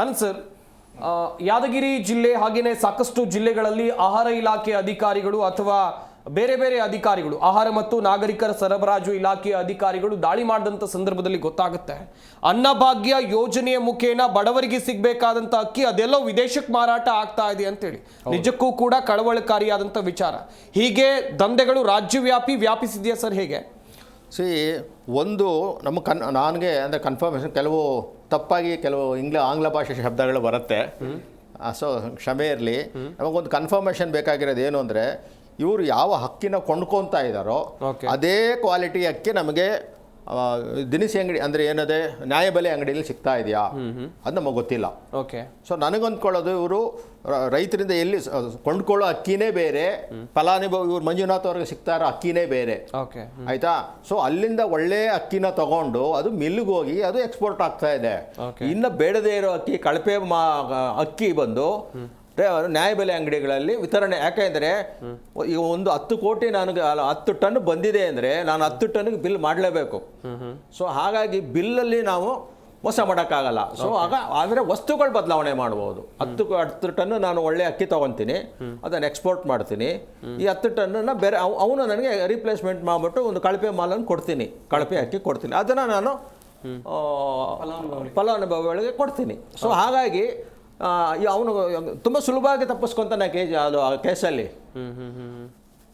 Anand sir Yadgir ಜಿಲ್ಲೆ ಹಾಗೆಯೇ ಸಾಕಷ್ಟು ಜಿಲ್ಲೆಗಳಲ್ಲಿ ಆಹಾರ ಇಲಾಖೆ ಅಧಿಕಾರಿಗಳು ಅಥವಾ ಬೇರೆ ಬೇರೆ ಅಧಿಕಾರಿಗಳು ಆಹಾರ ಮತ್ತು ನಾಗರಿಕರ ಸರಬರಾಜು ಇಲಾಖೆಯ ಅಧಿಕಾರಿಗಳು ದಾಳಿ ಮಾಡಿದಂಥ ಸಂದರ್ಭದಲ್ಲಿ ಗೊತ್ತಾಗುತ್ತೆ. ಅನ್ನಭಾಗ್ಯ ಯೋಜನೆಯ ಮುಖೇನ ಬಡವರಿಗೆ ಸಿಗಬೇಕಾದಂಥ ಅಕ್ಕಿ ಅದೆಲ್ಲ ವಿದೇಶಕ್ಕೆ ಮಾರಾಟ ಆಗ್ತಾ ಇದೆ ಅಂತೇಳಿ. ನಿಜಕ್ಕೂ ಕೂಡ ಕಳವಳಕಾರಿಯಾದಂಥ ವಿಚಾರ. ಹೀಗೆ ದಂಧೆಗಳು ರಾಜ್ಯವ್ಯಾಪಿ ವ್ಯಾಪಿಸಿದೆಯಾ ಸರ್ ಹೇಗೆ? ಸಿ ಒಂದು ನಮ್ಮ ಕನ್ ನನಗೆ ಅಂದರೆ ಕನ್ಫರ್ಮೇಷನ್ ಕೆಲವು ತಪ್ಪಾಗಿ ಕೆಲವು ಇಂಗ್ಲ ಆಂಗ್ಲ ಭಾಷೆ ಶಬ್ದಗಳು ಬರುತ್ತೆ ಸೊ ಕ್ಷಮೆ ಇರಲಿ ನಮಗೊಂದು ಕನ್ಫರ್ಮೇಷನ್ ಬೇಕಾಗಿರೋದು ಏನು ಅಂದರೆ ಇವರು ಯಾವ ಹಕ್ಕಿನ ಕೊಂಡ್ಕೊತಾ ಇದ್ದಾರೋ. ಅದೇ ಕ್ವಾಲಿಟಿ ಹಕ್ಕಿ ನಮಗೆ ದಿನಸಿ ಅಂಗಡಿ ಅಂದರೆ ಏನದೆ ನ್ಯಾಯಬೆಲೆ ಅಂಗಡಿಯಲ್ಲಿ ಸಿಗ್ತಾ ಇದೆಯಾ? ಅದು ನಮಗೆ ಗೊತ್ತಿಲ್ಲ. ಓಕೆ. ಸೊ ನನಗೊಂದ್ಕೊಳ್ಳೋದು ಇವರು ರೈತರಿಂದ ಎಲ್ಲಿ ಕೊಂಡ್ಕೊಳ್ಳೋ ಅಕ್ಕಿನೇ ಬೇರೆ ಫಲಾನುಭವಿ ಇವರು ಮಂಜುನಾಥ್ ಅವ್ರಿಗೆ ಸಿಗ್ತಾ ಇರೋ ಅಕ್ಕಿನೇ ಬೇರೆ. ಓಕೆ. ಆಯ್ತಾ? ಸೊ ಅಲ್ಲಿಂದ ಒಳ್ಳೆ ಅಕ್ಕಿನ ತಗೊಂಡು ಅದು ಮಿಲ್ಗೆ ಹೋಗಿ ಅದು ಎಕ್ಸ್ಪೋರ್ಟ್ ಆಗ್ತಾ ಇದೆ. ಇನ್ನು ಬೇಡದೇ ಇರೋ ಅಕ್ಕಿ ಕಳಪೆ ಮಾ ಅಕ್ಕಿ ಬಂದು ನ್ಯಾಯಬೆಲೆ ಅಂಗಡಿಗಳಲ್ಲಿ ವಿತರಣೆ ಯಾಕೆಂದರೆ ಈಗ ಒಂದು ಹತ್ತು ಕೋಟಿ ನನಗೆ ಹತ್ತು ಟನ್ ಬಂದಿದೆ ಅಂದರೆ ನಾನು ಹತ್ತು ಟನ್ಗೆ ಬಿಲ್ ಮಾಡಲೇಬೇಕು. ಸೊ ಹಾಗಾಗಿ ಬಿಲ್ಲಲ್ಲಿ ನಾವು ಮೋಸ ಮಾಡೋಕ್ಕಾಗಲ್ಲ. ಸೊ ಆಗ ಆದರೆ ವಸ್ತುಗಳು ಬದಲಾವಣೆ ಮಾಡ್ಬೋದು. ಹತ್ತು ಹತ್ತು ಟನ್ ನಾನು ಒಳ್ಳೆ ಅಕ್ಕಿ ತೊಗೊತೀನಿ ಅದನ್ನು ಎಕ್ಸ್ಪೋರ್ಟ್ ಮಾಡ್ತೀನಿ ಈ ಹತ್ತು ಟನ್ನನ್ನು ಬೇರೆ ಅವ್- ಅವನು ನನಗೆ ರಿಪ್ಲೇಸ್ಮೆಂಟ್ ಮಾಡಿಬಿಟ್ಟು ಒಂದು ಕಳಪೆ ಮಾಲನ್ನು ಕೊಡ್ತೀನಿ ಕಳಪೆ ಅಕ್ಕಿ ಕೊಡ್ತೀನಿ. ಅದನ್ನು ನಾನು ಫಲಾನುಭವಿಗಳಿಗೆ ಕೊಡ್ತೀನಿ. ಸೊ ಹಾಗಾಗಿ ಅವನು ತುಂಬ ಸುಲಭವಾಗಿ ತಪ್ಪಿಸ್ಕೊತಾನೆ ಕೇಜ್ ಅದು ಆ ಕೇಸಲ್ಲಿ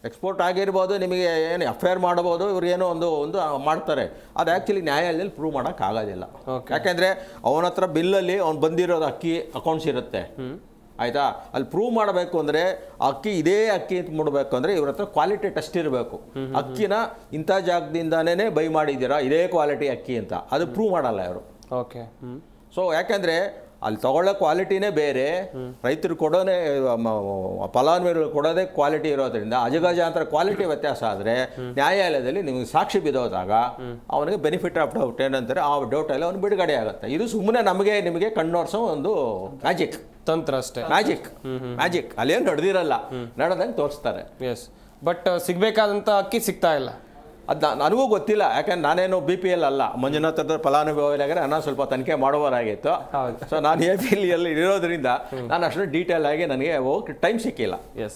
ಎಕ್ಸ್ಪೋರ್ಟ್ ಆಗಿರ್ಬೋದು ನಿಮಗೆ ಏನು ಎಫ್ ಐ ಆರ್ ಮಾಡ್ಬೋದು ಇವ್ರು ಏನೋ ಒಂದು ಒಂದು ಮಾಡ್ತಾರೆ. ಅದು ಆ್ಯಕ್ಚುಲಿ ನ್ಯಾಯಾಲಯದಲ್ಲಿ ಪ್ರೂವ್ ಮಾಡೋಕ್ಕಾಗೋದಿಲ್ಲ. ಆಗೋದಿಲ್ಲ ಯಾಕೆಂದರೆ ಅವನ ಹತ್ರ ಬಿಲ್ಲಲ್ಲಿ ಅವ್ನು ಬಂದಿರೋದು ಅಕ್ಕಿ ಅಕೌಂಟ್ಸ್ ಇರುತ್ತೆ. ಆಯಿತಾ? ಅಲ್ಲಿ ಪ್ರೂವ್ ಮಾಡಬೇಕು ಅಂದರೆ ಅಕ್ಕಿ ಇದೇ ಅಕ್ಕಿ ಅಂತ ಮಾಡಬೇಕು ಅಂದರೆ ಇವ್ರ ಹತ್ರ ಕ್ವಾಲಿಟಿ ಟೆಸ್ಟ್ ಇರಬೇಕು. ಅಕ್ಕಿನ ಇಂಥ ಜಾಗದಿಂದನೇ ಬೈ ಮಾಡಿದ್ದೀರಾ? ಇದೇ ಕ್ವಾಲಿಟಿ ಅಕ್ಕಿ ಅಂತ. ಅದು ಪ್ರೂವ್ ಮಾಡಲ್ಲ ಇವರು. ಓಕೆ ಸೊ ಯಾಕೆಂದರೆ ಅಲ್ಲಿ ತಗೊಳ್ಳೋ ಕ್ವಾಲಿಟಿನೇ ಬೇರೆ. ರೈತರು ಕೊಡೋನೇ ಫಲಾನುಭವಿಗಳು ಕೊಡೋದೇ ಕ್ವಾಲಿಟಿ ಇರೋದ್ರಿಂದ ಅಜಗಜಾಂತರ ಕ್ವಾಲಿಟಿ ವ್ಯತ್ಯಾಸ ಆದರೆ ನ್ಯಾಯಾಲಯದಲ್ಲಿ ನಿಮಗೆ ಸಾಕ್ಷಿ ಬಿದ್ದೋದಾಗ ಅವನಿಗೆ ಬೆನಿಫಿಟ್ ಆಫ್ ಡೌಟ್ ಏನಂತಾರೆ ಆ ಡೌಟಲ್ಲಿ ಅವನು ಬಿಡುಗಡೆ ಆಗುತ್ತೆ. ಇದು ಸುಮ್ಮನೆ ನಮಗೆ ನಿಮಗೆ ಕಣ್ಣೋರ್ಸೋ ಒಂದು ಮ್ಯಾಜಿಕ್. ತಂತ್ರ ಅಷ್ಟೇ. ಮ್ಯಾಜಿಕ್. ಮ್ಯಾಜಿಕ್. ಅಲ್ಲೇನು ನಡೆದಿರಲ್ಲ. ನಡೆದಂಗೆ ತೋರಿಸ್ತಾರೆ. ಎಸ್ ಬಟ್ ಸಿಗಬೇಕಾದಂಥ ಅಕ್ಕಿ ಸಿಗ್ತಾ ಇಲ್ಲ. ಅದು ನನಗೂ ಗೊತ್ತಿಲ್ಲ ಯಾಕಂದ್ರೆ ನಾನೇನು ಬಿ ಪಿ ಎಲ್ ಅಲ್ಲ. ಮಂಜುನಾಥ್ ಹತ್ರ ಫಲಾನುಭವಿಯಾಗಿದ್ರೆ ನಾನು ಸ್ವಲ್ಪ ತನಿಖೆ ಮಾಡೋವರಾಗಿತ್ತು. ಸೊ ನಾನು ಎ ಪಿ ಎಲ್ ಇರೋದ್ರಿಂದ ನಾನು ಅಷ್ಟು ಡೀಟೇಲ್ ಆಗಿ ನನಗೆ ಹೋಗಿ ಟೈಮ್ ಸಿಕ್ಕಿಲ್ಲ. ಎಸ್